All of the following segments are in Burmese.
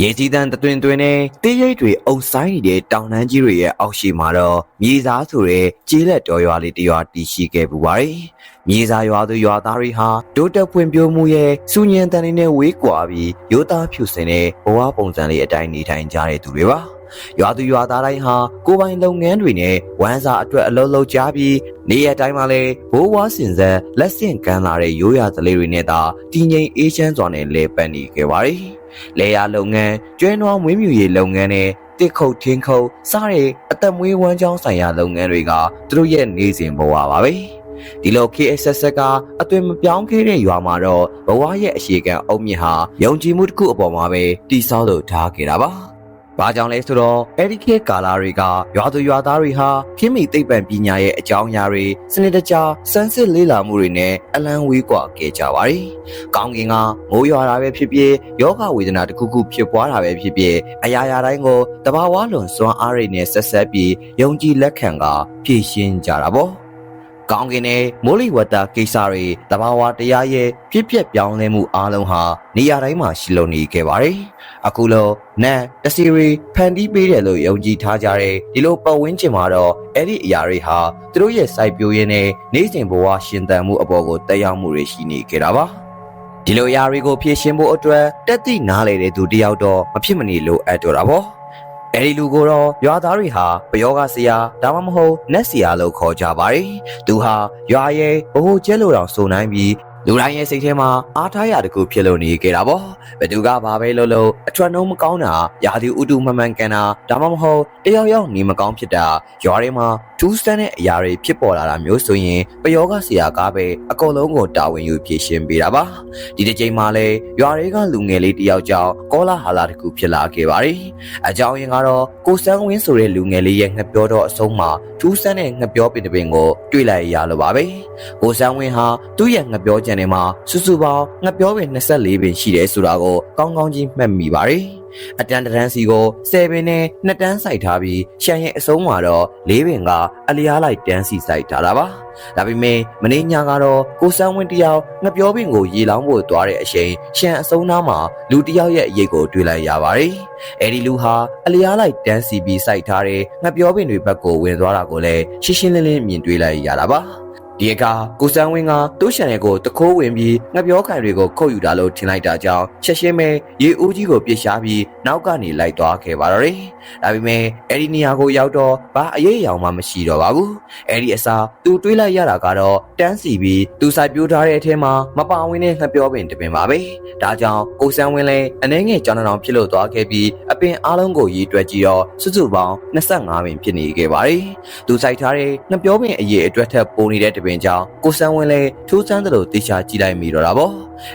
ရေစီးတန်းတတွင်တွင်နဲ့တေးရိတ်တွေအုံဆိုင်နေတဲ့တောင်တန်းကြီးတွေရဲ့အောက်ရှိမှာတော့မြေသားဆိုတဲ့ကျေးလက်တော်ရွာလေးတစ်ရွာတည်ရှိခဲ့ပူပါတယ်။မြေသားရွာသူရွာသားတွေဟာဒိုးတက်ဖွံ့ဖြိုးမှုရဲ့စူညံတန်တွေနဲ့ဝေးကွာပြီးရိုးသားဖြူစင်တဲ့ဘဝပုံစံလေးအတိုင်းနေထိုင်ကြတဲ့သူတွေပါ။ရွာသူရွာသားတိုင်းဟာကိုယ်ပိုင်လုပ်ငန်းတွေနဲ့ဝမ်းစာအတွက်အလုပ်လုပ်ကြပြီးနေရတိုင်းမှာလည်းဘိုးဘွားစင်ဆက်လက်ဆင့်ကမ်းလာတဲ့ရိုးရာသလေးတွေနဲ့သာတည်ငြိမ်အေးချမ်းစွာနဲ့လဲပတ်နေခဲ့ပါတယ်။ လေယာလုပ်ငန်းကျွဲနွားမွေးမြူရေးလုပ်ငန်းနဲ့တစ်ခုတ်ထင်းခုတ်စတဲ့အသက်မွေးဝမ်းကြောင်းဆိုင်ရာလုပ်ငန်းတွေကသူတို့ရဲ့နေစဉ်ဘဝပါပဲ။ဒီလို KSS ကအသွင်မပြောင်းခဲ့တဲ့ရွာမှာတော့ဘဝရဲ့အရှိကံအုံမြင့်ဟာယုံကြည်မှုတစ်ခုအပေါ်မှာပဲတိဆောက်လို့ထားခဲ့တာပါ။ ဘာကြောင့်လဲဆိုတော့အဲ့ဒီခေတ်ကာလတွေကရွာသူရွာသားတွေဟာခင်းမီသိပ္ပံပညာရဲ့အကြောင်းအရာတွေစနစ်တကျစမ်းစစ်လေ့လာမှုတွေနဲ့အလံဝေးကွာခဲ့ကြပါတယ်။ကောင်းကင်ကမိုးရွာတာပဲဖြစ်ဖြစ်ယောဂဝေဒနာတစ်ခုခုဖြစ်ပွားတာပဲဖြစ်ဖြစ်အရာရာတိုင်းကိုတဘာဝလွန်စွမ်းအားတွေနဲ့ဆက်ဆက်ပြီးယုံကြည်လက်ခံကဖြည့်ရှင်းကြတာပေါ့။ ကောင်းကင်နဲ့မိုးလေဝသကိစ္စတွေတဘာဝတရားရဲ့ဖြစ်ပျက်ပြောင်းလဲမှုအားလုံးဟာနေရာတိုင်းမှာရှိလုံနေခဲ့ပါတယ်။အခုလောနန်တစီရီဖန်တီးပေးတယ်လို့ယုံကြည်ထားကြတဲ့ဒီလိုပတ်ဝန်းကျင်မှာတော့အဲ့ဒီအရာတွေဟာသူတို့ရဲ့စိုက်ပျိုးရင်းနဲ့နေ့စဉ်ဘဝရှင်သန်မှုအပေါ်ကိုတက်ရောက်မှုတွေရှိနေခဲ့တာပါ။ဒီလိုအရာတွေကိုဖြည့်ရှင်းဖို့အတွက်တက်သည့်နားလေတဲ့သူတယောက်တော့မဖြစ်မနေလိုအပ်တော့တာပေါ့။ အဲဒီလူကိုတော့ရွာသားတွေဟာပယောဂဆရာဒါမှမဟုတ်နတ်ဆရာလို့ခေါ်ကြပါတယ်။သူဟာရွာရဲ့ဘိုးကျဲလို့တောင်စုံနိုင်ပြီး လူတိုင်းရဲ့စိတ်ထဲမှာအားထားရတကူဖြစ်လို့နေကြတာပေါ့ဘယ်သူကဘာပဲလုပ်လို့အထွတ်နှုံးမကောင်းတာရာသီဥတုမမှန်ကန်တာဒါမှမဟုတ်တယောက်ယောက်နေမကောင်းဖြစ်တာရွာထဲမှာထူးဆန်းတဲ့အရာတွေဖြစ်ပေါ်လာတာမျိုးဆိုရင်ပယောဂဆရာကပဲအကုန်လုံးကိုတာဝန်ယူဖြည့်ရှင်းပေးတာပါဒီတစ်ချိန်မှာလဲရွာတွေကလူငယ်လေးတယောက်ကြောင့်ကောလာဟာလာတကူဖြစ်လာခဲ့ပါတယ်အကြောင်းရင်းကတော့ကိုစန်းဝင်းဆိုတဲ့လူငယ်လေးရဲ့ငှက်ပြောတော့အဆုံးမှာထူးဆန်းတဲ့ငှက်ပြောပင်တစ်ပင်ကိုတွေ့လိုက်ရလို့ပါပဲကိုစန်းဝင်းဟာသူ့ရဲ့ငှက်ပြောကြံထဲမှာစုစုပေါင်းငှက်ပြောပင်24ပင်ရှိတယ်ဆိုတာကိုကောင်းကောင်းကြီးမှတ်မိပါတယ်အတန်တရန်စီကို10ပင်နဲ့2တန်းစိုက်ထားပြီးရှန်ရဲ့အဆုံးမှာတော့၄ပင်ကအလျားလိုက်တန်းစီစိုက်ထားတာပါဒါပေမဲ့မင်းညာကတော့ကိုစန်းဝင်းတယောက်ငပြောပင်ကိုရေလောင်းဖို့သွားတဲ့အချိန်ရှန်အဆုံးသားမှာလူတယောက်ရဲ့အရေးကိုတွေ့လိုက်ရပါတယ်အဲဒီလူဟာအလျားလိုက်တန်းစီပြီးစိုက်ထားတဲ့ငပြောပင်တွေဘက်ကိုဝင်သွားတာကိုလည်းရှင်းရှင်းလင်းလင်းမြင်တွေ့လိုက်ရတာပါ ဒီအခါကိုစန်းဝင်းကတိုးရှန်ရဲ့ကိုတခိုးဝင်ပြီးငပြောခံတွေကိုခုတ်ယူတာလို့ထင်လိုက်တာကြောင့်ချက်ရှင်းပဲရေဦးကြီးကိုပြစ်ရှားပြီးနောက်ကနေလိုက်သွားခဲ့ပါတော့တယ်။ဒါပေမဲ့အဲ့ဒီနေရာကိုရောက်တော့ဘာအရေးအယောင်မှမရှိတော့ပါဘူး။အဲ့ဒီအစားသူတွေးလိုက်ရတာကတော့တန်းစီပြီးသူစိုက်ပြိုးထားတဲ့အထက်မှာမပါဝင်တဲ့ငပြောပင်တပင်ပါပဲ။ဒါကြောင့်ကိုစန်းဝင်းလည်းအနေငယ်ကြောင်တောင်ဖြစ်လို့သွားခဲ့ပြီးအပင်အားလုံးကိုရေတွက်ကြည့်တော့စုစုပေါင်း25ပင်ဖြစ်နေခဲ့ပါတယ်။သူစိုက်ထားတဲ့ငပြောပင်အရေးအတွက်ထက်ပိုနေတဲ့ပင်ကြောင့်ကိုစန်းဝင်းလည်းထူးဆန်းသလိုတေချာကြည့်လိုက်မိတော့တာပေါ့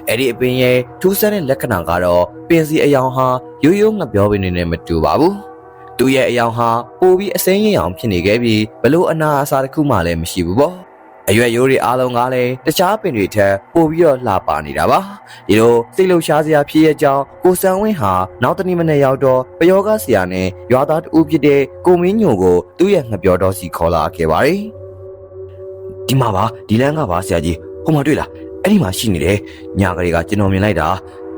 အဲ့ဒီအပင်ရဲ့ထူးဆန်းတဲ့လက္ခဏာကတော့ပင်စီအယောင်ဟာရိုးရိုးငပြောပင်နဲ့မတူပါဘူးသူ့ရဲ့အယောင်ဟာပိုပြီးအစိမ်းရအောင်ဖြစ်နေခဲ့ပြီးဘလို့အနာအစာတစ်ခုမှလည်းမရှိဘူးပေါ့အရွယ်ရိုးတွေအားလုံးကလည်းတခြားပင်တွေထက်ပိုပြီးတော့လှပနေတာပါဒီလိုစိတ်လှုပ်ရှားစရာဖြစ်ရဲ့ကြောင်းကိုစံဝင်းဟာနောက်တနေ့မနေ့ရောက်တော့ပယောဂဆရာနဲ့ရွာသားတူဖြစ်တဲ့ကိုမင်းညိုကိုသူ့ရဲ့ငပြောတော်စီခေါ်လာခဲ့ပါတယ် ဒီမှာပါဒီလမ်းကပါဆရာကြီးဟိုမှာတွေ့လားအဲ့ဒီမှာရှိနေတယ်ညာကလေးကကျွန်တော်မြင်လိုက်တာ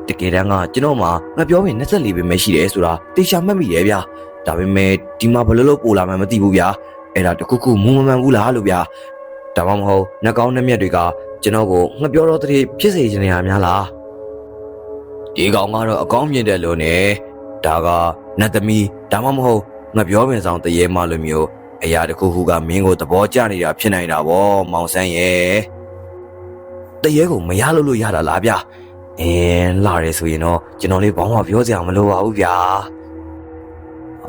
တကယ်တမ်းကကျွန်တော်မှငါပြောရင်24ပဲမရှိတယ်ဆိုတာတေချာမှတ်မိတယ်ဗျာဒါပေမဲ့ဒီမှာဘယ်လိုလုပ်ပို့လာမှမသိဘူးဗျာအဲ့ဒါတခုခုမူမမှန်ဘူးလားလို့ဗျာဒါမှမဟုတ်နှကောင်းနှမျက်တွေကကျွန်တော်ကိုငါပြောတော့တဲ့ဖြစ်စေချင်နေရများလားဒီကောင်ကတော့အကောင်းမြင်တယ်လို့ねဒါကနတ်သမီးဒါမှမဟုတ်ငါပြောပင်ဆောင်တရေမလိုမျိုး အရာတစ်ခုခုကမင်းကိုသဘောကျနေတာဖြစ်နိုင်တာဗောမောင်ဆန်းရဲ့တရေကိုမရလို့လို့ရတာလားဗျအင်းလာရဲဆိုရင်တော့ကျွန်တော်လေးဘောင်းမပြောစရာမလိုပါဘူးဗျာ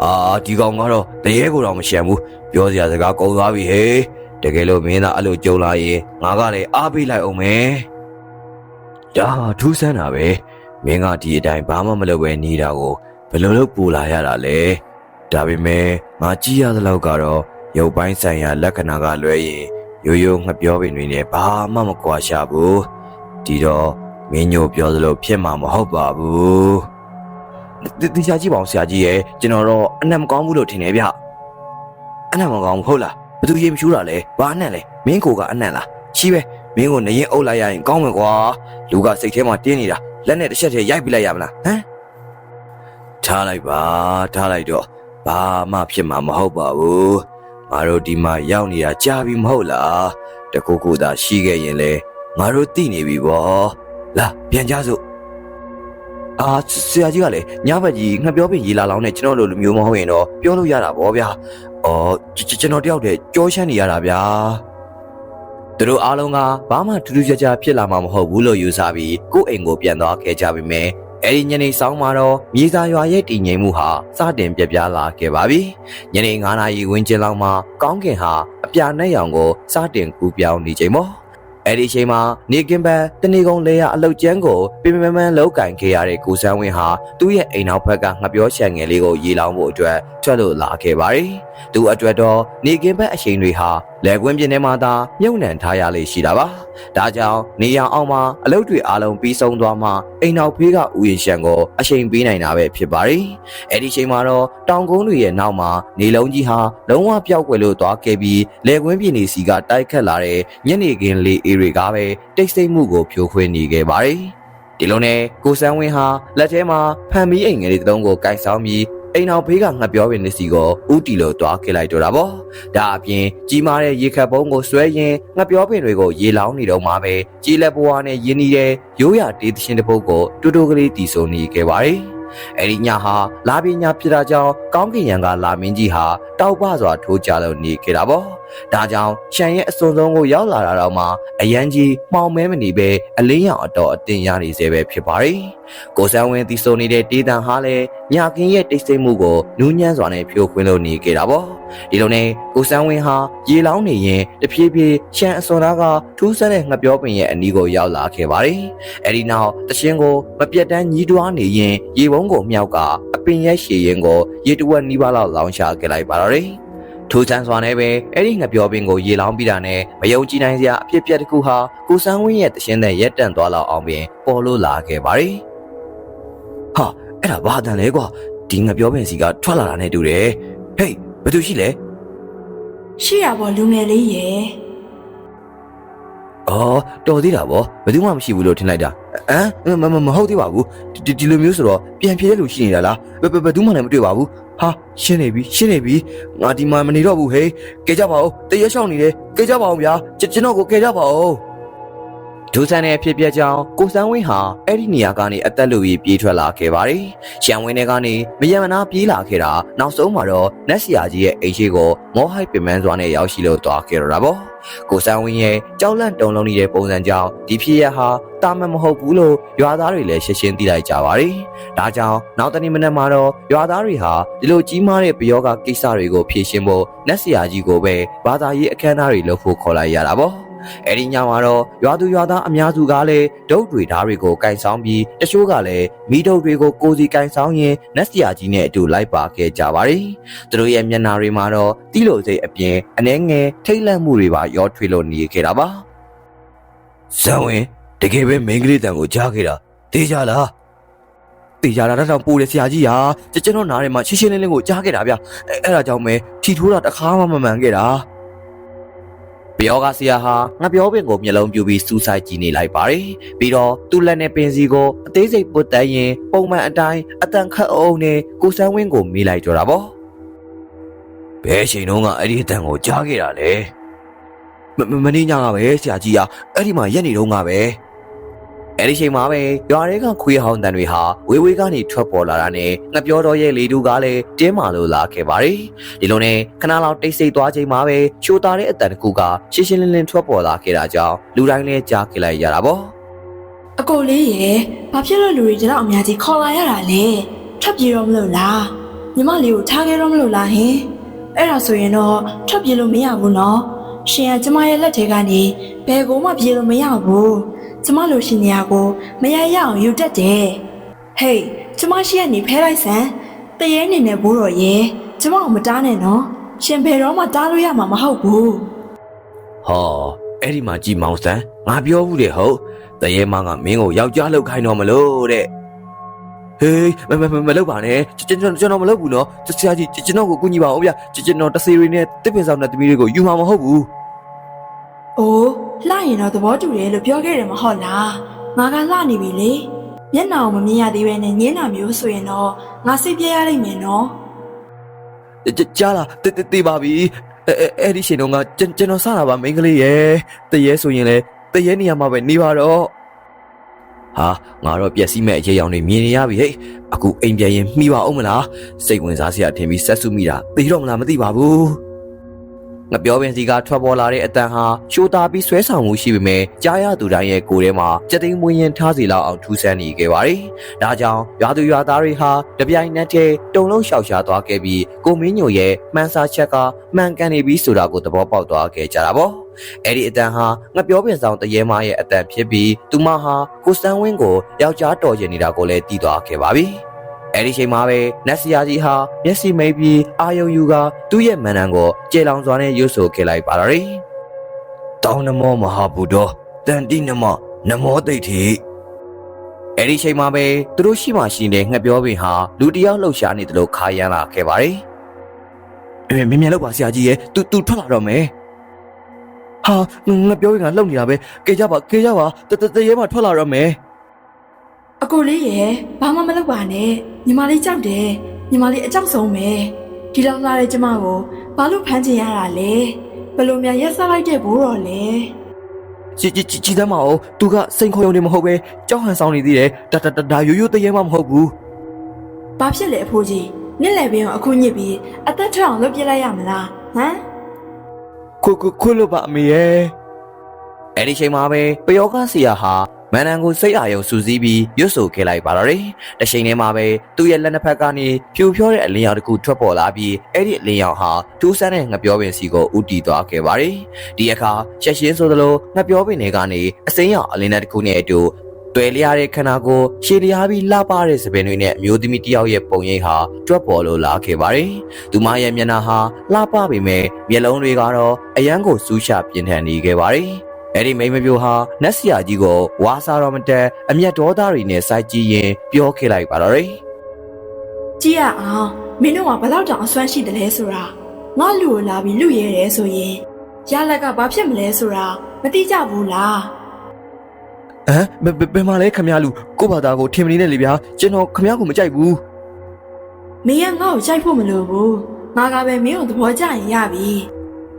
အာဒီကောင်ကတော့တရေကိုတော့မရှံဘူးပြောစရာစကားကုန်သွားပြီဟေးတကယ်လို့မင်းသားအဲ့လိုကြုံလာရင်ငါကလည်းအားပေးလိုက်အောင်မယ်ဒါထူးဆန်းတာပဲမင်းကဒီအတိုင်းဘာမှမလုပ်ပဲနေတာကိုဘယ်လိုလုပ်ပူလာရတာလဲ ဒါပေမဲ့ငါကြည့်ရသလောက်ကတော့ရုပ်ပိုင်းဆိုင်ရာလက္ခဏာကလွဲရင်ရိုးရိုးငှက်ပြောပင်တွေနဲ့ဘာမှမကွာရှာဘူးဒီတော့မင်းညိုပြောသလိုဖြစ်မှာမဟုတ်ပါဘူးဒီဆရာကြီးပါအောင်ဆရာကြီးရဲ့ကျွန်တော်တော့အနံ့မကောင်းဘူးလို့ထင်တယ်ဗျအနံ့မကောင်းဘူးဟုတ်လားဘသူရေမချူးတာလဲဘာအနံ့လဲမင်းကိုကအနံ့လားချီးပဲမင်းကိုနေရင်အုပ်လိုက်ရရင်ကောင်းမယ်ကွာလူကစိတ်ထဲမှာတင်းနေတာလက်နဲ့တစ်ချက်တည်းရိုက်ပြလိုက်ရမလားဟမ်ထားလိုက်ပါထားလိုက်တော့ ဘာမှဖြစ်မှာမဟုတ်ပါဘူးငါတို့ဒီမှာရောက်နေတာကြာပြီမဟုတ်လားတကူကူသာရှိခဲ့ရင်လေငါတို့သိနေပြီဗောလာပြန်ကြစို့အာဆရာကြီးကလည်းညဘက်ကြီးငှက်ပြောပင်ရေလာလောင်းနဲ့ကျွန်တော်လိုလူမျိုးမဟုတ်ရင်တော့ပြောလို့ရတာဗောဗျာအော်ကျွန်ကျွန်တော်တယောက်တည်းကြောရှမ်းနေရတာဗျာသူတို့အားလုံးကဘာမှထူးထူးခြားခြားဖြစ်လာမှာမဟုတ်ဘူးလို့ယူဆပြီးကိုယ့်အိမ်ကိုပြန်သွားခဲ့ကြပြီမယ် အဲ့ဒီညနေဆောင်မှာတော့မြေစာရွာရဲ့တည်ငြိမ်မှုဟာစတင်ပြပြလာခဲ့ပါပြီ။ညနေ9နာရီဝန်းကျင်လောက်မှာကောင်းကင်ဟာအပြာနဲ့ရောင်ကိုစတင်ကူးပြောင်းနေချိန်ပေါ့။အဲ့ဒီချိန်မှာနေကင်ပန်တနေကုန်လေယာအလုတ်ကျန်းကိုပြင်းပြင်းပန်းလောက်ကင်ခဲ့ရတဲ့ကိုစန်းဝင်းဟာသူ့ရဲ့အိမ်နောက်ဘက်ကငှက်ပြောရှံငယ်လေးကိုရေလောင်းဖို့အတွက်ထွက်လို့လာခဲ့ပါတယ်။သူ့အတွက်တော့နေကင်ပန်အချိန်တွေဟာ လက်ကွင်းပြင်းထဲမှာသာမြုပ်နှံထားရလေရှိတာပါ။ဒါကြောင့်နေရန်အောင်မှာအလုတ်တွေအားလုံးပြီးဆုံးသွားမှအိမ်နောက်ဖေးကဥယျာဉ်ရှံကိုအချိန်ပေးနိုင်တာပဲဖြစ်ပါတယ်။အဲ့ဒီချိန်မှာတော့တောင်ကုန်းတွေရဲ့နောက်မှာနေလုံးကြီးဟာလုံးဝပျောက်ကွယ်လို့သွားခဲ့ပြီးလက်ကွင်းပြင်းနေစီကတိုက်ခတ်လာတဲ့ညနေခင်းလေးအေးတွေကပဲတိတ်ဆိတ်မှုကိုဖြိုခွင်းနေခဲ့ပါတယ်။ဒီလိုနဲ့ကိုစန်းဝင်းဟာလက်ထဲမှာဖန်မီးအိမ်ငယ်လေးတစ်လုံးကိုကင်ဆောင်ပြီး အိမ်အောင်ဘေးကငှက်ပြောပင်နေစီကိုဥတီလို့တွားခဲ့လိုက်တော့တာပေါ့ဒါအပြင်ကြီးမားတဲ့ရေခတ်ပုံးကိုဆွဲရင်ငှက်ပြောပင်တွေကိုရေလောင်းနေတော့မှပဲကြီးလက်ပွားနဲ့ရင်းနှီးတဲ့ရိုးရတေးသရှင်တစ်ပုတ်ကိုတူတူကလေးတီဆိုနေခဲ့ပါတယ်အဲ့ဒီညဟာလာပညာဖြစ်တာကြောင့်ကောင်းကင်ရံကလာမင်းကြီးဟာတောက်ပစွာထိုးကြလို့နေခဲ့တာပေါ့ ဒါကြောင့်ရှန်ရဲ့အစွန်ဆုံးကိုရောက်လာတာတော့မှအရန်ကြီးမှောင်မဲမနေပဲအလင်းရောင်အတော်အတင်ရနေစေပဲဖြစ်ပါတယ်။ကိုစန်းဝင်းတီဆိုနေတဲ့တေးတန်ဟာလည်းညကင်းရဲ့တိတ်ဆိတ်မှုကိုနူးညံ့စွာနဲ့ဖြိုခွင်းလို့နေခဲ့တာပေါ့။ဒီလိုနဲ့ကိုစန်းဝင်းဟာရေလောင်းနေရင်တဖြည်းဖြည်းရှန်အစွန်သားကထူးဆန်းတဲ့ငှက်ပြောပင်ရဲ့အနီးကိုရောက်လာခဲ့ပါတယ်။အဲဒီနောက်တရှင်ကိုမပြတ်တမ်းညီးတွားနေရင်ရေပုံးကိုမြောက်ကအပင်ရဲ့ရှည်ရင်ကိုရေတဝက်နီးပါးလောက်လောင်းချခဲ့လိုက်ပါတော့တယ်။ ထိုးချမ်းစွာနဲ့ပဲအဲ့ဒီငပြောပင်ကိုရေလောင်းပြီးတာနဲ့မယုံကြည်နိုင်စရာအဖြစ်ပြက်တစ်ခုဟာကိုစန်းဝင်းရဲ့တရှင်းတဲ့ရက်တန့်သွားလောက်အောင်ပင်ပေါ်လို့လာခဲ့ပါတယ်။ဟာအဲ့ဒါဘာတန်လဲကွာဒီငပြောပင်စီကထွက်လာတာနဲ့တူတယ်။ဟေးဘာသူရှိလဲရှိရပေါ့လူငယ်လေးရဲ့။ အော်တော်သေးတာဗောဘယ်သူမှမရှိဘူးလို့ထင်လိုက်တာ။ဟမ်မမမဟုတ်သေးပါဘူး။ဒီဒီလိုမျိုးဆိုတော့ပြန်ပြေးတဲ့လူရှိနေတာလား။ဘယ်ဘယ်သူမှလည်းမတွေ့ပါဘူး။ဟာရှင်းနေပြီရှင်းနေပြီ။ငါဒီမှာမနေတော့ဘူးဟေး။ကဲကြပါဦး။တရက်ရှောင်းနေတယ်။ကဲကြပါအောင်ဗျာ။ကျွန်တော်ကိုကဲကြပါဦး။ ဒူဆန်ရဲ့ဖြစ်ပြကြောင်းကိုစန်းဝင်းဟာအဲ့ဒီနေရာကနေအသက်လူကြီးပြေးထွက်လာခဲ့ပါတယ်။ရှံဝင်းတွေကနေမယံမနာပြေးလာခဲ့တာနောက်ဆုံးမှာတော့နက်ဆီယာကြီးရဲ့အိမ်ရှိကိုမောဟိုက်ပင်ပန်းစွာနဲ့ရောက်ရှိလို့သွားခဲ့တော့တာပေါ့။ကိုစန်းဝင်းရဲ့ကြောက်လန့်တုန်လုံးနေတဲ့ပုံစံကြောင့်ဒီဖြစ်ရဟာတာမန်မဟုတ်ဘူးလို့ရွာသားတွေလည်းရှင်းရှင်းသိလိုက်ကြပါတယ်။ဒါကြောင့်နောက်တနေ့မနက်မှာတော့ရွာသားတွေဟာဒီလိုကြီးမားတဲ့ပယောဂကိစ္စတွေကိုဖြေရှင်းဖို့နက်ဆီယာကြီးကိုပဲဘာသာရေးအခမ်းအနားတွေလုပ်ဖို့ခေါ်လိုက်ရတာပေါ့။ အဲ့ဒီညမှာတော့ရွာသူရွာသားအများစုကလည်းဒုတ်တွေဓာတ်တွေကိုကင်ဆောင်ပြီးတချို့ကလည်းမိဒုတ်တွေကိုကိုစီကင်ဆောင်ရင်နက်စယာကြီးနဲ့အတူလိုက်ပါခဲ့ကြပါတယ်။သူတို့ရဲ့မျက်နှာတွေမှာတော့တီးလို့စိတ်အပြင်အနှဲငယ်ထိတ်လန့်မှုတွေပါရောထွေးလို့နေခဲ့တာပါ။ဇံဝင်တကယ်ပဲမိန်းကလေးတန်ကိုကြားခဲ့တာသိကြလားတေးကြတာတော့ပိုးတယ်ဆရာကြီးဟာကျွန်တော်နားထဲမှာရှင်းရှင်းလင်းလင်းကိုကြားခဲ့တာဗျအဲအဲ့ဒါကြောင့်ပဲထီထိုးတာတစ်ခါမှမမှန်ခဲ့တာ ပြောကဆရာဟာငါပြောပင်ကိုမျက်လုံးပြူပြီးစူးစိုက်ကြည့်နေလိုက်ပါတယ်။ပြီးတော့သူ့လက်နဲ့ပင်စီကိုအသေးစိတ်ပုတ်တန်းရင်ပုံမှန်အတိုင်းအတန်ခတ်အောင်နဲ့ကိုစန်းဝင်းကိုမေးလိုက်ကြတာပေါ့။ဘယ်ချိန်တုန်းကအဲ့ဒီအတန်ကိုကြားခဲ့တာလဲ။မမမင်းညကပဲဆရာကြီးကအဲ့ဒီမှာရက်နေတုန်းကပဲ။ အဲ့ဒီချိန်မှာပဲရွာတွေကခွေးဟောင်းတန်တွေဟာဝေးဝေးကနေထွက်ပေါ်လာတာနဲ့ငပြောတော်ရဲ့လေတူကလည်းတင်းမာလို့လာခဲ့ပါတယ်။ဒီလိုနဲ့ခဏလောက်တိတ်ဆိတ်သွားချိန်မှာပဲချိုတာတဲ့အတန်တစ်ခုကရှင်းရှင်းလင်းလင်းထွက်ပေါ်လာခဲ့တာကြောင့်လူတိုင်းလည်းကြားခဲ့လိုက်ရတာပေါ့အကိုလေးရဲ့ဘာဖြစ်လို့လူတွေဒီလောက်အများကြီးခေါ်လာရတာလဲထပ်ပြေတော့မလို့လားညီမလေးကိုထားခဲ့တော့မလို့လားဟင်အဲ့ဒါဆိုရင်တော့ထပ်ပြေလို့မရဘူးနော်ရှင်ကကျမရဲ့လက်ထဲကနေဘယ်ကိုမှပြေလို့မရဘူး ကျမလိုရှင်နေရကိုမရရအောင်ယူတတ်တယ်ဟေးကျမရှိကနေဖဲလိုက်စမ်းတရေနေနဲ့ဘိုးတော်ရဲ့ကျမကိုမတားနဲ့နော်ရှင်ဘယ်တော့မှတားလို့ရမှာမဟုတ်ဘူး။ဟောအဲ့ဒီမှာကြည်မောင်စံငါပြောဘူးတဲ့ဟုတ်တရေမကမင်းကိုယောက်ျားလောက်ခိုင်းတော့မလို့တဲ့။ဟေးမမမမလုပ်ပါနဲ့ကျွန်တော်ကျွန်တော်မလုပ်ဘူးနော်ဆရာကြီးကျွန်တော်ကိုကူညီပါဦးဗျကျွန်တော်တဆေရီနဲ့တစ်ပင်ဆောင်တဲ့သမီးတွေကိုယူမှာမဟုတ်ဘူး။ အိုးလှရင်တော့သဘောတူတယ်လို့ပြောခဲ့တယ်မဟုတ်လား။ငါကလှနေပြီလေမျက်နှာကိုမမြင်ရသေးပဲနဲ့ညင်းတာမျိုးဆိုရင်တော့ငါစိတ်ပြည့်ရလိမ့်မယ်နော်ကြကြားလားတေတေတေပါပြီအဲအဲအဲ့ဒီရှင်တော့ကကျွန်ကျွန်တော်စတာပါမိန်းကလေးရဲ့တရေဆိုရင်လေတရေနေရာမှာပဲနေပါတော့ဟာငါတော့ပျက်စီးမဲ့အရေးအယောင်တွေမြင်နေရပြီဟဲ့အခုအိမ်ပြန်ရင်မှီပါအောင်မလားစိတ်ဝင်စားစရာထင်ပြီးဆက်စုမိတာသိတော့မလားမသိပါဘူး ငါပြောပင်စီကထွက်ပေါ်လာတဲ့အတန်ဟာရှိုးတာပြီးဆွဲဆောင်မှုရှိပေမဲ့ကြားရသူတိုင်းရဲ့ကိုယ်ထဲမှာစက်သိမ်းမွေးရင်ထားစီလောက်အောင်ထူးဆန်းနေခဲ့ပါတယ်။ဒါကြောင့်ရွာသူရွာသားတွေဟာတပြိုင်နက်တည်းတုံလုံးလျှောက်ရှားသွားခဲ့ပြီးကိုမင်းညိုရဲ့မှန်စာချက်ကမှန်ကန်နေပြီဆိုတာကိုသဘောပေါက်သွားခဲ့ကြတာပေါ့။အဲ့ဒီအတန်ဟာငါပြောပင်ဆောင်တရေမရဲ့အတန်ဖြစ်ပြီးသူမဟာကိုစန်းဝင်းကိုယောက်ျားတော်ချင်နေတာကိုလည်းတီးသွားခဲ့ပါပြီ။ အဲ့ဒီချိန်မှာပဲနတ်စရာကြီးဟာမျက်စိမိတ်ပြီးအာယုံယူကသူ့ရဲ့မန်နံကိုကျေလောင်စွာနဲ့ရွတ်ဆိုခဲ့လိုက်ပါတော့တယ်။တောင်းနမောမဟာဗုဒ္ဓတန်တိနမနမောတိတ်ထိအဲ့ဒီချိန်မှာပဲသူတို့ရှိမှရှိနေတဲ့ငှက်ပြောပင်ဟာလူတစ်ယောက်လှုပ်ရှားနေတယ်လို့ခါရမ်းလာခဲ့ပါတယ်။အေးမြင်မြင်လောက်ပါဆရာကြီးရဲ့သူသူထွက်လာတော့မယ်။ဟာငှက်ပြောပင်ကလှုပ်နေတာပဲ။ကေကြပါကေကြပါတတတရဲမှထွက်လာတော့မယ် အကိုလေးရဲ့ဘာမှမလုပ်ပါနဲ့ညီမလေးကြောက်တယ်ညီမလေးအကြောက်ဆုံးပဲဒီလောက်လာတဲ့ကျမကိုဘာလို့ဖမ်းချင်ရတာလဲဘယ်လိုများရက်ဆက်လိုက်တဲ့ဘိုးတော်လဲ။ကြည်ကြည်ကြည်သမ်းမအောင်သူကစိန်ခေါ်ရုံနေမဟုတ်ပဲကြောက်ဟန်ဆောင်နေသေးတယ်။ဒါဒါဒါရိုးရိုးတရဲမှမဟုတ်ဘူးဘာဖြစ်လဲအဖိုးကြီးနင့်လည်းပင်ကိုအခုညစ်ပြီးအသက်ထွက်အောင်လုပ်ပြလိုက်ရမလားဟမ်။ခွခွခွလို့ပါအမေရဲ့။အဲ့ဒီချိန်မှာပဲပယောကဆရာဟာ မန်နန်ကိုစိတ်အာရုံစူးစီးပြီးရွတ်ဆိုခဲ့လိုက်ပါတော့တယ်။တစ်ချိန်တည်းမှာပဲသူ့ရဲ့လက်နှစ်ဖက်ကနေဖြူဖြောတဲ့အလင်းရောင်တစ်ခုထွက်ပေါ်လာပြီးအဲ့ဒီအလင်းရောင်ဟာထူးဆန်းတဲ့ငပြောပင်စီကိုဥတီသွားခဲ့ပါတယ်။ဒီအခါချက်ရှင်းဆိုသလိုငပြောပင်တွေကနေအစိမ်းရောင်အလင်းနဲ့တစ်ခုနဲ့အတူတွေ့လျားတဲ့ခန္ဓာကိုယ်ရှည်လျားပြီးလှပတဲ့စပင်တွေနဲ့အမျိုးသမီးတစ်ယောက်ရဲ့ပုံရိပ်ဟာတွက်ပေါ်လို့လာခဲ့ပါတယ်။သူမရဲ့မျက်နှာဟာလှပပေမဲ့မျက်လုံးတွေကတော့အယမ်းကိုစူးရှပြင်းထန်နေခဲ့ပါတယ်။ အဲ့ဒီမိန်းမပြိုဟာနတ်ဆရာကြီးကိုဝါစာတော်မတက်အမျက်ဒေါသတွေနဲ့စိုက်ကြည့်ရင်ပြောခဲ့လိုက်ပါတော့တယ်။ကြည့်ရအောင်မင်းတို့ကဘယ်လောက်တောင်အစွမ်းရှိတယ်လဲဆိုတာငါလူကိုလာပြီးလူရဲတယ်ဆိုရင်ရလက်ကဘာဖြစ်မလဲဆိုတာမသိကြဘူးလားဟမ်ဘယ်ဘယ်ဘယ်မှာလဲခမရလူကိုယ့်ဘာသာကိုထင်မနေနဲ့လေဗျာကျွန်တော်ခမရကိုမကြိုက်ဘူးမင်းကငါ့ကိုကြိုက်ဖို့မလိုဘူးငါကပဲမင်းကိုသဘောကျရင်ရပြီ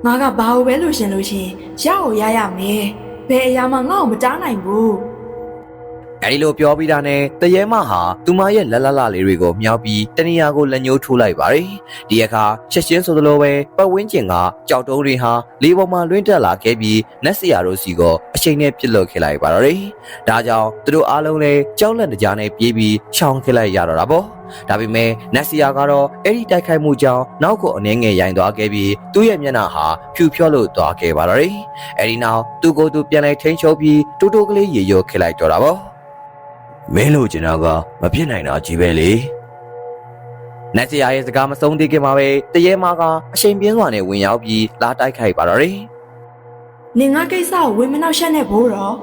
ငါကဘာလို့ပဲလို့ရှင်လို့ရှင်ရကိုရရမယ်ဘယ်အရာမှငါ့ကိုမတားနိုင်ဘူး အဲဒီလိုပြောပြီးတာနဲ့တရေမဟာသူမရဲ့လက်လက်လလေးတွေကိုမြောက်ပြီးတနေရာကိုလက်ညှိုးထိုးလိုက်ပါတယ်ဒီအခါချက်ချင်းဆိုသလိုပဲပတ်ဝန်းကျင်ကကြောက်တုံးတွေဟာလေပေါ်မှာလွင့်တက်လာခဲ့ပြီးနတ်ဆရာတို့စီကိုအချိန်နဲ့ပြစ်လွတ်ခဲ့လိုက်ပါတော့တယ်ဒါကြောင့်သူတို့အားလုံးလည်းကြောက်လန့်တကြားနဲ့ပြေးပြီးရှောင်ခဲ့လိုက်ရတော့တာပေါ့ဒါပေမဲ့နတ်စီယာကတော့အဲ့ဒီတိုက်ခိုက်မှုကြောင့်နောက်ကိုအနှဲငယ်ရိုင်သွားခဲ့ပြီးသူ့ရဲ့မျက်နှာဟာဖြူဖြောလို့သွားခဲ့ပါတော့တယ်။အဲ့ဒီနောက်သူ့ကိုယ်သူပြန်လဲထိန်ချုပ်ပြီးတိုးတိုးကလေးရေရိုခစ်လိုက်တော့တာပေါ့။ မင်းလို့ကျွန်တော်ကမဖြစ်နိုင်တာကြီးပဲလေ။နတ်စီယာရဲ့စကားမဆုံးသေးခင်မှာပဲတရေမာကအချိန်ပြင်းစွာနဲ့ဝင်ရောက်ပြီးလာတိုက်ခိုက်ပါတော့တယ်။နင်ငါကိစ္စကိုဝေမနှောက်ရှက်နဲ့ဘိုးတော်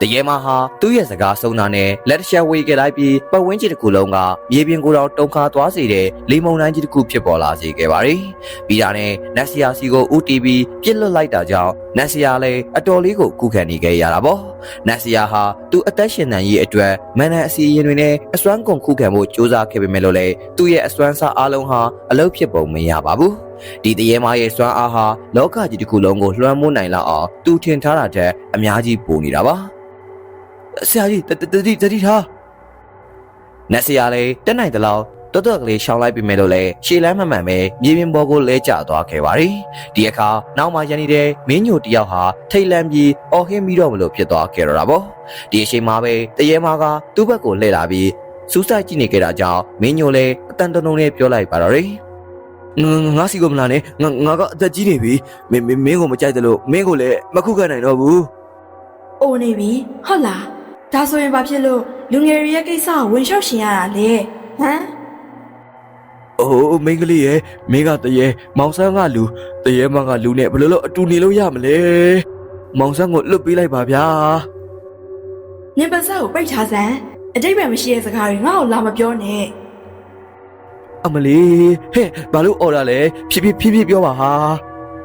တရေမဟာသူ့ရဲ့စကားဆုံးတာနဲ့လက်တစ်ချက်ဝေခဲ့လိုက်ပြီးပတ်ဝန်းကျင်တစ်ခုလုံးကမြေပြင်ကိုယ်တော်တုံခါသွားစေတဲ့လေမုန်တိုင်းကြီးတစ်ခုဖြစ်ပေါ်လာစေခဲ့ပါတယ်။ပြီးတာနဲ့နတ်ဆီယာစီကိုဦးတီးပြီးပြစ်လွတ်လိုက်တာကြောင့်နတ်ဆီယာလည်းအတော်လေးကိုကုခံနေခဲ့ရတာပေါ့။နတ်ဆီယာဟာသူ့အသက်ရှင်နိုင်ရေးအတွက်မန်နန်အစီအရင်တွေနဲ့အစွမ်းကုန်ခုခံဖို့ကြိုးစားခဲ့ပေမဲ့လို့လည်းသူ့ရဲ့အစွမ်းစားအလုံးဟာအလုတ်ဖြစ်ပုံမရပါဘူး။ဒီတရေမရဲ့စွမ်းအားဟာလောကကြီးတစ်ခုလုံးကိုလွှမ်းမိုးနိုင်လောက်အောင်သူထင်ထားတာတဲ့အများကြီးပိုနေတာပါ။ ဆရာကြီးတတတိတတိထားနတ်ဆရာလေးတက်နိုင်တဲ့လောက်တော်တော်ကလေးရှောင်းလိုက်ပြီမဲ့လို့လေရှေ့လမ်းမှန်မှန်ပဲမြေပြင်ပေါ်ကိုလဲကျသွားခဲ့ပါရီဒီအခါနောက်မှရန်နေတဲ့မင်းညိုတယောက်ဟာထိတ်လန့်ပြီးအော်ဟင်းပြီးတော့မလို့ဖြစ်သွားခဲ့တော့တာပေါ့ဒီအချိန်မှာပဲတရေမာကသူ့ဘက်ကိုလှည့်လာပြီးစူးစိုက်ကြည့်နေကြတာကြောင့်မင်းညိုလည်းအတန်တုံတုံနဲ့ပြောလိုက်ပါတော့ရီငငငါစီကိုမလာနဲ့ငငါကအသက်ကြီးနေပြီမင်းမင်းမင်းကိုမကြိုက်တယ်လို့မင်းကိုလည်းမခုခံနိုင်တော့ဘူးအိုနေပြီဟုတ်လား ဒါဆိုရင်ဘာဖြစ်လို့လူငယ်တွေရဲ့ကိစ္စကိုဝင်လျှောက်ရှင်ရတာလဲဟမ်။အိုးမိန်းကလေးရဲ့မင်းကတရေမောင်ဆန်းကလူတရေမကလူနဲ့ဘယ်လိုလုပ်အတူနေလို့ရမလဲ။မောင်ဆန်းကိုလွတ်ပေးလိုက်ပါဗျာနင်ပါစကိုပိတ်ထားစမ်းအတိတ်ပဲမရှိတဲ့စကားတွေငါ့ကိုလာမပြောနဲ့။အမလီဟဲ့ဘာလို့អော်တာလဲဖြည်းဖြည်းဖြည်းဖြည်းပြောပါဟာ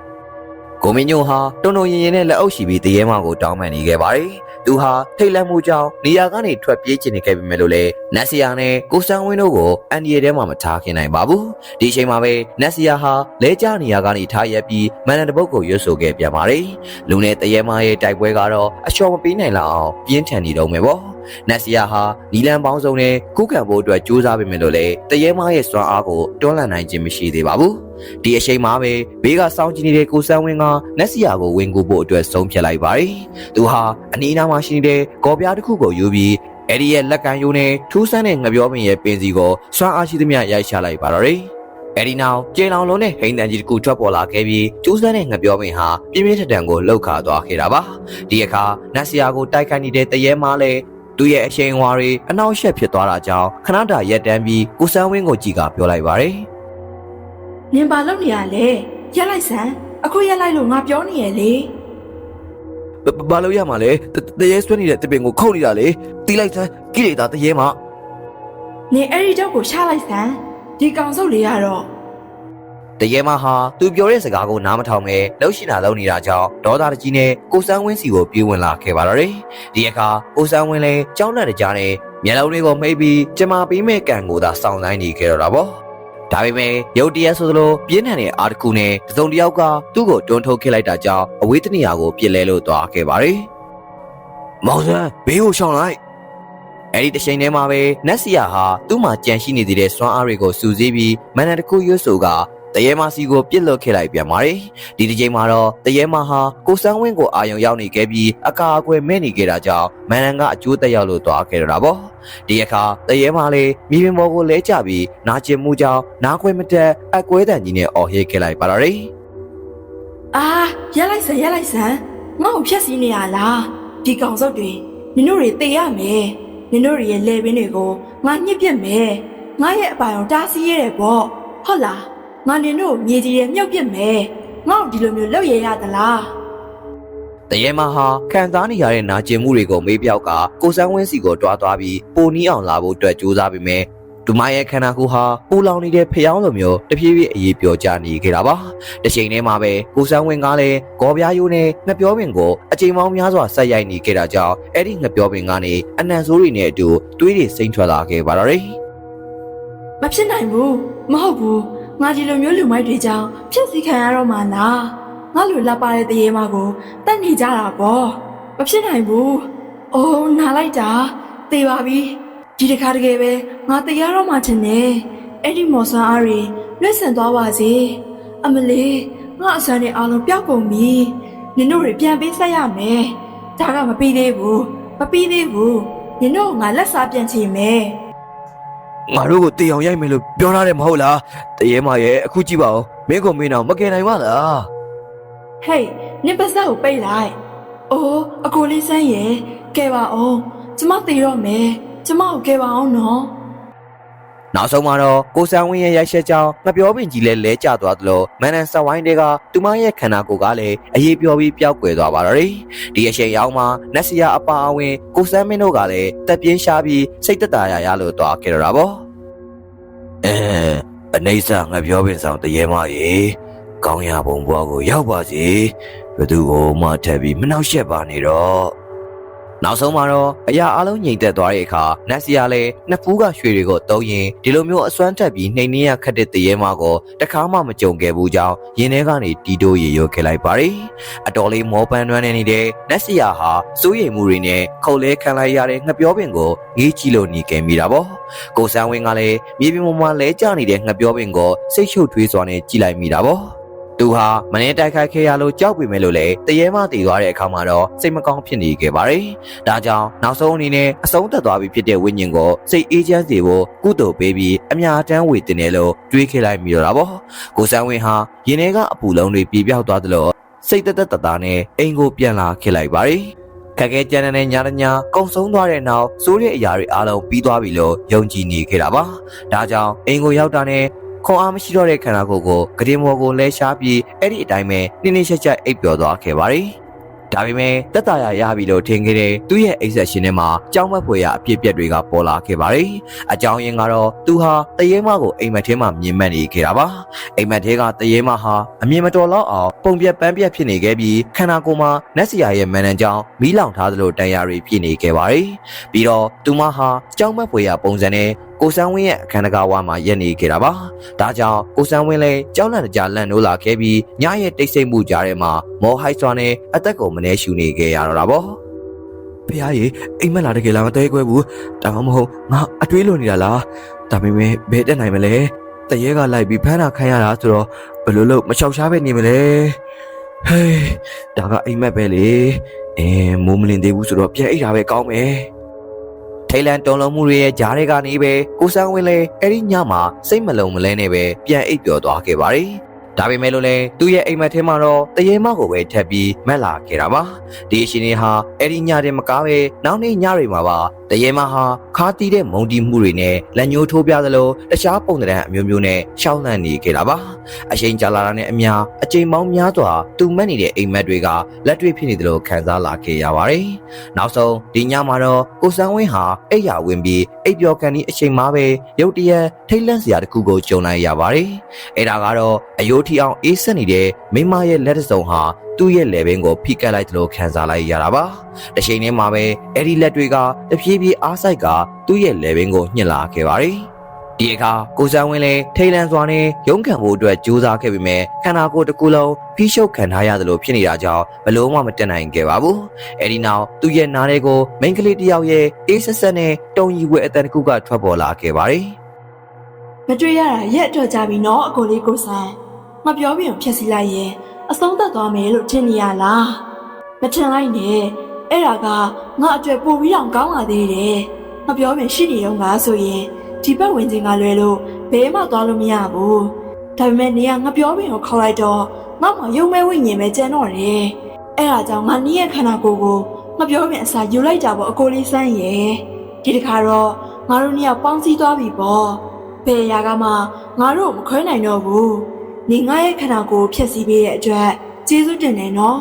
။ကိုမင်းညိုဟာတုံတုံရင်ရင်နဲ့လက်အုပ်ရှိပြီးတရေမောင်ကိုတောင်းပန်နေခဲ့ပါတယ်။ သူဟာထိတ်လန့်မှုကြောင့်နေရာကနေထွက်ပြေးချင်နေခဲ့ပေမဲ့လို့လေနက်ဆီယာနဲ့ကိုစံဝင်းတို့ကိုအန်ဒီရဲထဲမှာမထားခင်နိုင်ပါဘူး။ဒီအချိန်မှာပဲနက်ဆီယာဟာလဲကျနေရာကနေထားရက်ပြီးမန်နတပုတ်ကိုရွတ်ဆိုခဲ့ပြန်ပါတယ်။လူနဲ့တရေမောင်ရဲ့တိုက်ပွဲကတော့အလျှော်မပေးနိုင်လောက်အောင်ပြင်းထန်နေတော့မယ်ပေါ့။ နက်ဆီယာဟာနီလန်ပေါင်းစုံနဲ့ကုကံဖို့အတွက်ကြိုးစားပေမဲ့လို့လေတရေမောင်ရဲ့စွမ်းအားကိုတွန်းလှန်နိုင်ခြင်းမရှိသေးပါဘူး။ဒီအချိန်မှာပဲဘေးကစောင်းကြည့်နေတဲ့ကိုစန်းဝင်းကနက်စီယာကိုဝင်ကူဖို့အတွက်ဆုံးဖြတ်လိုက်ပါတယ်။သူဟာအနီးအနားမှာရှိနေတဲ့ကော်ပြားတစ်ခုကိုယူပြီးအဲ့ဒီရဲ့လက်ကန်ယိုးနဲ့ထူးဆန်းတဲ့ငပြောပင်ရဲ့ပင်စီကိုစွမ်းအားရှိသမျှရိုက်ချလိုက်ပါတော့တယ်။အဲ့ဒီနောက်ကျေလောင်လုံးနဲ့ဟိန်တန်ကြီးတစ်ခုထွက်ပေါ်လာခဲ့ပြီးကျိုးစန်းတဲ့ငပြောပင်ဟာပြင်းပြင်းထန်ထန်ကိုလှုပ်ခါသွားခဲ့တာပါ။ဒီအခါနက်စီယာကိုတိုက်ခိုက်နေတဲ့တရဲမားလည်း သူ့ရဲ့အချိန်အဝါတွေအနောက်ရှက်ဖြစ်သွားတာကြောင့်ခဏတာရက်တန်းပြီးကိုစန်းဝင်းကိုကြည့်ကပြောလိုက်ပါတယ်။နင်ပါလို့နေရလေရက်လိုက်စမ်းအခုရက်လိုက်လို့ငါပြောနေရလေဘဘဘာလို့ရမှာလဲတတရေဆွဲနေတဲ့တပင်ကိုခုတ်နေတာလေတီးလိုက်စမ်းကိလေသာတရေမှာနင်အဲ့ဒီတော့ကိုရှားလိုက်စမ်းဒီကောင်စုပ်လေးကတော့ တရေမဟာသူပြောတဲ့စကားကိုနားမထောင်ပဲလှုပ်ရှင်တာလုပ်နေတာကြောင့်ဒေါသတကြီးနဲ့ကိုစန်းဝင်းစီကိုပြေးဝင်လာခဲ့ပါတော့တယ်။ဒီအခါကိုစန်းဝင်းလည်းကြောင်းလက်တကြားနဲ့မျက်လုံးလေးကိုမှိတ်ပြီးကျမပေးမဲ့ကံကိုသာစောင့်ဆိုင်နေခဲ့တော့တာပေါ့။ဒါပေမဲ့ရုတ်တရက်ဆိုသလိုပြင်းထန်တဲ့အာတစ်ခုနဲ့တစုံတစ်ယောက်ကသူ့ကိုတွန်းထုတ်ခဲ့လိုက်တာကြောင့်အဝေးတနေရာကိုပြစ်လဲလို့သွားခဲ့ပါတယ်။မောင်စန်းဘေးကိုရှောင်လိုက်အဲ့ဒီတစ်ချိန်တည်းမှာပဲနက်ဆီယာဟာသူ့မှာကြံရှိနေသေးတဲ့စွမ်းအားတွေကိုစူးစီးပြီးမန်နတစ်ခုရွတ်ဆိုက တရေမစီကိုပြစ်လွတ်ခဲ့လိုက်ပြန်ပါတယ်။ဒီတစ်ချိန်မှာတော့တရေမဟာကိုစန်းဝင်းကိုအာယုံရောက်နေခဲ့ပြီးအကာအကွယ်မဲ့နေခဲ့တာကြောင့်မန်နန်ကအကျိုးတက်ရောက်လို့သွားခဲ့တော့တာပေါ့။ဒီအခါတရေမလေးမြေပြင်ပေါ်ကိုလဲကျပြီးနာကျင်မှုကြောင့်နားခွဲမတက်အကွဲတန်ကြီးနဲ့အော်ဟစ်ခဲ့လိုက်ပါတော့တယ်အာရက်လိုက်စမ်းရက်လိုက်စမ်းငါ့ကိုဖြက်စီးနေရလားဒီကောင်စုပ်တွေနင်တို့တွေတေရမယ်နင်တို့တွေရဲ့လေပင်တွေကိုငါညှစ်ပြစ်မယ်ငါရဲ့အပိုင်ကိုတားဆီးရတယ်ပေါ့ဟုတ်လား ငါနင်တို့မြေကြီးရဲ့မြုပ်ပြစ်မယ်ငါ့ကိုဒီလိုမျိုးလုပ်ရရသလား။တရေမဟာခံစားနေရတဲ့နာကျင်မှုတွေကိုမေးပြောက်ကကိုစန်းဝင်းစီကိုတွားသွားပြီးပိုနီးအောင်လာဖို့အတွက်ကြိုးစားပေမဲ့ဒူမရဲ့ခန္ဓာကိုယ်ဟာပူလောင်နေတဲ့ဖျောင်းလိုမျိုးတဖြည်းဖြည်းအေးပြောကြနေခဲ့တာပါ။တစ်ချိန်တည်းမှာပဲကိုစန်းဝင်းကလည်းဂေါ်ပြားယိုးနဲ့ငှက်ပြောပင်ကိုအချိန်ပေါင်းများစွာဆက်ရိုက်နေခဲ့တာကြောင့်အဲ့ဒီငှက်ပြောပင်ကနေအနံဆိုးတွေနဲ့အတူတွေးတွေစိမ့်ထွက်လာခဲ့ပါတော့တယ်။မဖြစ်နိုင်ဘူးမဟုတ်ဘူး ငါဒီလိုမျိုးလူမိုက်တွေကြောင့်ဖြက်စီခံရတော့မှလားငါလူလာပါတဲ့တရေမကိုတတ်နေကြတာပေါ့မဖြစ်နိုင်ဘူးအိုးနာလိုက်တာသေပါပြီဒီတစ်ခါတကယ်ပဲငါတရားတော့မှထင်တယ်အဲ့ဒီမော်ဆန်အားတွေလွတ်ဆန်သွားပါစေအမလေးငါအစမ်းတွေအားလုံးပျောက်ကုန်ပြီနင်တို့တွေပြန်ပေးဆက်ရမယ်ဒါကမပြီးသေးဘူးမပြီးသေးဘူးနင်တို့ကငါလက်စားပြန်ချင်မယ် ငါတို့ကိုတေအောင်ရိုက်မယ်လို့ပြောထားတယ်မဟုတ်လားတရေမရဲ့အခုကြည့်ပါဦးမင်းကိုမင်းအောင်မကယ်နိုင်ပါလားဟေးနင်ပါစက်ကိုပိတ်လိုက်။အိုးအကိုလေးစမ်းရဲ့ကဲပါအောင်ကျမသေတော့မယ်ကျမကိုကဲပါအောင်နော် နောက်ဆုံးမှာတော့ကိုစံဝင်းရဲ့ရိုက်ချက်ကြောင့်ငပြောပင်ကြီးလည်းလဲကျသွားသလိုမန်နန်ဆက်ဝိုင်းတွေကသူမရဲ့ခန္ဓာကိုယ်ကလည်းအရေးပြောပြီးပျောက်ကွယ်သွားပါတော့တယ်။ဒီအချိန်ရောက်မှာနက်ဆီယာအပါအဝင်ကိုစံမင်းတို့ကလည်းတက်ပြင်းရှားပြီးစိတ်သက်သာရရလို့သွားခဲ့တော့တာပေါ့။အဲအနေဆာငပြောပင်ဆောင်တရေမရေကောင်းရပုံဘွားကိုရောက်ပါစေဘသူကိုမှထပ်ပြီးမနှောက်ယှက်ပါနေတော့ နောက်ဆုံးမှာတော့အရာအလုံးငြိမ်သက်သွားတဲ့အခါနက်ဆီယာလည်းနှစ်ဖူးကရွှေတွေကိုတုံးရင်ဒီလိုမျိုးအစွမ်းတက်ပြီးနှိမ်နှင်းရခက်တဲ့တရေမကိုတခါမှမကြုံခဲ့ဘူးကြောင်းရင်ထဲကနေတီတိုးရေရွခဲ့လိုက်ပါတယ်အတော်လေးမောပန်းတွန်းနေနေတဲ့နက်ဆီယာဟာစိုးရိမ်မှုတွေနဲ့ခုတ်လဲခံလိုက်ရတဲ့ငှက်ပြောပင်ကိုငေးကြည့်လို့နေခဲ့မိတာပေါ့ကိုစန်းဝင်းကလည်းမြေပြင်ပေါ်မှာလဲကျနေတဲ့ငှက်ပြောပင်ကိုစိတ်ရှုပ်ထွေးစွာနဲ့ကြည့်လိုက်မိတာပေါ့ သူဟာမနေ့တိုက်ခိုက်ခဲ့ရလို့ကြောက်ပေမဲ့လို့လေတရေမတည်သွားတဲ့အခါမှာတော့စိတ်မကောင်းဖြစ်နေခဲ့ပါတယ်။ဒါကြောင့်နောက်ဆုံးအနေနဲ့အဆုံးသက်သွားပြီဖြစ်တဲ့ဝိညာဉ်ကိုစိတ်အေးချမ်းစေဖို့ကုသိုလ်ပေးပြီးအများတန်းဝေတင်တယ်လို့တွေးခဲ့လိုက်မိတော့တာပေါ့။ကိုစန်းဝင်းဟာရင်ထဲကအပူလုံးတွေပြေပြောက်သွားသလိုစိတ်သက်သက်တသားနဲ့အိမ်ကိုပြန်လာခဲ့လိုက်ပါတယ်။ခက်ခဲကြမ်းတဲ့ညတညကုံဆုံးသွားတဲ့နောက်စိုးတဲ့အရာတွေအားလုံးပြီးသွားပြီလို့ယုံကြည်နေခဲ့တာပါ။ဒါကြောင့်အိမ်ကိုရောက်တာနဲ့ ခွန်အားမရှိတော့တဲ့ခန္ဓာကိုယ်ကိုကတင်မော်ကိုလဲရှားပြီးအဲ့ဒီအတိုင်းပဲနှင်းနှင်းချက်ချက်အိပ်ပျော်သွားခဲ့ပါတယ်။တဒါပေမဲ့တက်တာရရပြီလို့ထင်ခဲ့တဲ့သူ့ရဲ့အိပ်ဆက်ရှင်ထဲမှာကြောင်းမက်ဖွယ်ရအဖြစ်အပျက်တွေကပေါ်လာခဲ့ပါတယ်။အကြောင်းရင်းကတော့သူဟာတရေမကိုအိမ်မက်ထဲမှာမြင်မှတ်နေခဲ့တာပါ။အိမ်မက်ထဲကတရေမဟာအမြင်မတော်လောက်အောင်ပုံပြက်ပန်းပြက်ဖြစ်နေခဲ့ပြီးခန္ဓာကိုယ်မှာနက်စီယာရဲ့မန်နန်ကြောင့်မီးလောင်ထားသလိုတန်ရာတွေဖြစ်နေခဲ့ပါတယ်။ပြီးတော့သူမဟာကြောင်းမက်ဖွယ်ရပုံစံနဲ့ကိုစန်းဝင်းရဲ့အခန်းတကာဝါမှာရက်နေခဲ့တာပါ။ဒါကြောင့်ကိုစန်းဝင်းလည်းကြောက်လန့်တကြားလန့်နိုးလာခဲ့ပြီးညရဲ့တိတ်ဆိတ်မှုကြားထဲမှာမော်ဟိုက်စွာနဲ့အသက်ကိုမနှဲရှူနေခဲ့ရတော့တာပေါ့။ဖះရေအိမ်မက်လာတကယ်လားမတဲခွဲဘူးဒါမှမဟုတ်ငါအတွေးလွန်နေတာလားဒါပေမဲ့ဘယ်တက်နိုင်မလဲတရေကလိုက်ပြီးဖမ်းတာခိုင်းရတာဆိုတော့ဘယ်လိုလုပ်မချောက်ရှားပဲနေမလဲဟေးဒါကအိမ်မက်ပဲလေအင်းမိုးမလင်းသေးဘူးဆိုတော့ပြန်အိတ်တာပဲကောင်းမယ် ထိတ်လန့်တုန်လှုပ်မှုတွေရဲ့ကြားတွေကနေပဲကိုစန်းဝင်းလည်းအဲ့ဒီညမှာစိတ်မလုံမလဲနဲ့ပဲပြန်အိပ်ပျော်သွားခဲ့ပါတယ်။ဒါပေမဲ့လို့လည်းသူ့ရဲ့အိမ်မက်ထဲမှာတော့တရေမကိုပဲထပ်ပြီးမက်လာခဲ့တာပါ။ဒီအရှင်တွေဟာအဲ့ဒီညတဲ့မကားပဲနောက်နေ့ညတွေမှာပါတရေမဟာခါတီးတဲ့မုံတီးမှုတွေနဲ့လက်ညှိုးထိုးပြသလိုတခြားပုံသဏ္ဍာန်အမျိုးမျိုးနဲ့ရှောင်းလန့်နေခဲ့တာပါ။အချိန်ကြာလာတာနဲ့အမျှအချိန်ပေါင်းများစွာသူမက်နေတဲ့အိမ်မက်တွေကလက်တွေ့ဖြစ်နေတယ်လို့ခံစားလာခဲ့ရပါတယ်။နောက်ဆုံးဒီညမှာတော့ကိုစန်းဝင်းဟာအိပ်ယာဝင်ပြီးအိပ်ပျော်ကန်ဒီအချိန်မှာပဲရုတ်တရက်ထိတ်လန့်စရာတစ်ခုကိုကြုံလိုက်ရပါတယ်။အဲ့ဒါကတော့အယိုးထီအောင်အေးဆက်နေတဲ့မိမရဲ့လက်တစ်စုံဟာ သူ့ရဲ့လေဘင်းကိုဖိကတ်လိုက်သလိုခံစားလိုက်ရတာပါ။တစ်ချိန်တည်းမှာပဲအဲ့ဒီလက်တွေကတဖြည်းဖြည်းအားဆိုင်ကသူ့ရဲ့လေဘင်းကိုညှစ်လာခဲ့ပါတယ်။ဒီအခါကိုစန်းဝင်းလည်းထိတ်လန့်စွာနဲ့ရုန်းကန်ဖို့အတွက်ကြိုးစားခဲ့ပေမဲ့ခန္ဓာကိုယ်တစ်ခုလုံးဖိရှုပ်ခံထားရသလိုဖြစ်နေတာကြောင့်ဘလို့မှမတက်နိုင်ခဲ့ပါဘူး။အဲဒီနောက်သူ့ရဲ့နားလေးကိုမိန်းကလေးတစ်ယောက်ရဲ့အေးဆက်ဆက်နဲ့တုံရီဝဲအတန်တစ်ခုကထွက်ပေါ်လာခဲ့ပါတယ်မတွေ့ရတာရက်တော့ကြပြီနော်အကိုလေးကိုဆန်းငါပြောပြီးတော့ဖြက်စီလိုက်ရင် အဆုံးသတ်သွားမယ်လို့ထင်နေရလားမထင်လိုက်နဲ့အဲ့ဒါကငါအတွက်ပိုပြီးတော့ကောင်းလာသေးတယ်ငါပြောပြီးရှိနေတော့ငါဆိုရင်ဒီဘက်ဝင်ခြင်းကလွယ်လို့ဘဲမှသွားလို့မရဘူးဒါပေမဲ့နေကငါပြောပြီးတော့ခေါ်လိုက်တော့ငါမှယုံမဲဝိညာဉ်ပဲကျန်တော့တယ်အဲ့ဒါကြောင့်ငါနီးရဲ့ခန္ဓာကိုယ်ကိုငါပြောပြီးအစာယူလိုက်ကြပေါ့အကိုလေးဆန်းရဲ့ဒီတခါတော့ငါတို့နှစ်ယောက်ပေါင်းစည်းသွားပြီပေါ့ဘယ်ရာကမှငါတို့ကိုမခွဲနိုင်တော့ဘူး။ နေငါရဲ့ခန္ဓာကိုယ်ကိုဖျက်ဆီးပေးတဲ့အတွက်ကျေးဇူးတင်တယ်နော်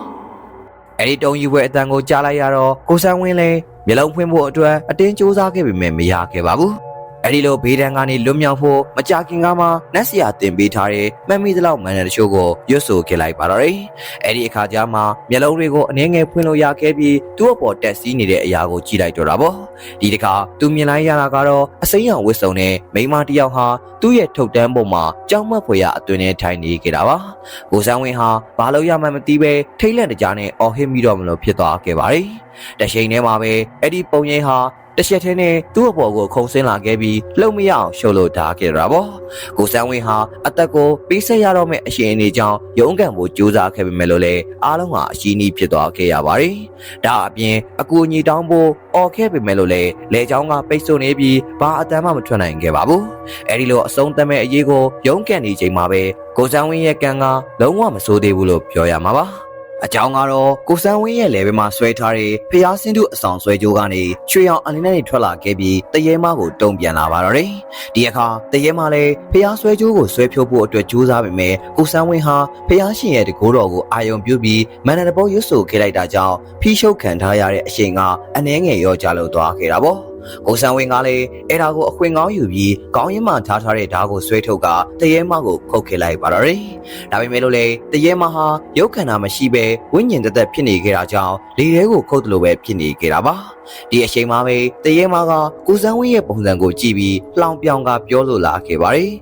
။အဲဒီတုံရီဝဲအတန်ကိုကြားလိုက်ရတော့ကိုစန်းဝင်းလည်းမျက်လုံးဖွင့်ဖို့အတွက်အတင်းကြိုးစားခဲ့ပေမဲ့မရခဲ့ပါဘူး။ အဲဒီလိုဘေးဒဏ်ကနေလွတ်မြောက်ဖို့မကြခင်ကမှနတ်စရာတင်ပေးထားတဲ့မမီသလောက်မန်တဲ့တချို့ကိုရွတ်ဆိုခဲ့လိုက်ပါတော့တယ်။အဲဒီအခါကျမှမျက်လုံးတွေကိုအနှဲငယ်ဖွင့်လို့ရခဲ့ပြီးသူ့အပေါ်တက်စီးနေတဲ့အရာကိုကြည့်လိုက်တော့တာပေါ့။ဒီတခါသူမြင်လိုက်ရတာကတော့အစိမ်းရောင်ဝစ်စုံနဲ့မိန်းမတစ်ယောက်ဟာသူ့ရဲ့ထုတ်တန်းပေါ်မှာကြောက်မက်ဖွယ်ရအတွင်နဲ့ထိုင်နေခဲ့တာပါ။ကိုစန်းဝင်းဟာဘာလို့ရမှန်းမသိပဲထိတ်လန့်တကြားနဲ့အော်ဟစ်မိတော့မလို့ဖြစ်သွားခဲ့ပါတယ်။တချိန်ထဲမှာပဲအဲ့ဒီပုံရိပ်ဟာ တစ်ချက်တည်းနဲ့သူ့အပေါ်ကိုခုံဆင်းလာခဲ့ပြီးလှုပ်မရအောင်ရှုပ်လို့ထားခဲ့တာပေါ့။ကိုစန်းဝင်းဟာအသက်ကိုပေးဆက်ရတော့မယ့်အရှင်အနေကြောင့်ရုန်းကန်ဖို့ကြိုးစားခဲ့ပေမဲ့လို့လည်းအားလုံးဟာအရှိနီးဖြစ်သွားခဲ့ရပါတယ်။ဒါအပြင်အကူအညီတောင်းဖို့អော်ခဲ့ပေမဲ့လို့လည်းလေချောင်းကပိတ်ဆို့နေပြီးဘာအတမ်းမှမထွက်နိုင်ခဲ့ပါဘူး။အဲဒီလိုအဆုံးသတ်မဲ့အရေးကိုရုန်းကန်နေချိန်မှာပဲကိုစန်းဝင်းရဲ့ကံကလုံးဝမဆိုးသေးဘူးလို့ပြောရမှာပါ။ အကြောင်းကတော့ကိုစန်းဝင်းရဲ့လေဘဲမှာဆွဲထားတဲ့ဖျားစင်းတို့အဆောင်ဆွဲကြိုးကနေချွေအောင်အလင်းနဲ့ထွက်လာခဲ့ပြီးတရေမကိုတုံပြန်လာပါတော့တယ်။ဒီအခါတရေမလည်းဖျားဆွဲကြိုးကိုဆွဲဖြုတ်ဖို့အတွက်ကြိုးစားပေမဲ့ကိုစန်းဝင်းဟာဖျားရှင်ရဲ့တကိုးတော်ကိုအာယုံပြုပြီးမန္တတဘောရွတ်ဆိုခဲ့လိုက်တာကြောင့်ဖိရှုပ်ခံထားရတဲ့အချိန်ကအနှဲငယ်ရောကြလို့သွားခဲ့တာပေါ့။ ကိုစံဝင်းကလည်းအဲ့ဒါကိုအခွင့်ကောင်းယူပြီးကောင်းရင်မှထားထားတဲ့ဓာတ်ကိုဆွဲထုတ်ကတရေမကိုခုတ်ခဲ့လိုက်ပါတော့တယ်။ဒါပေမဲ့လို့လေတရေမဟာရုပ်ခန္ဓာမရှိဘဲဝိညာဉ်တသက်ဖြစ်နေခဲ့တာကြောင့်လေထဲကိုခုတ်တယ်လို့ပဲဖြစ်နေခဲ့တာပါ။ဒီအချိန်မှာပဲတရေမကကိုစံဝင်းရဲ့ပုံစံကိုကြည့်ပြီးလှောင်ပြောင်ကပြောလို့လာခဲ့ပါတယ်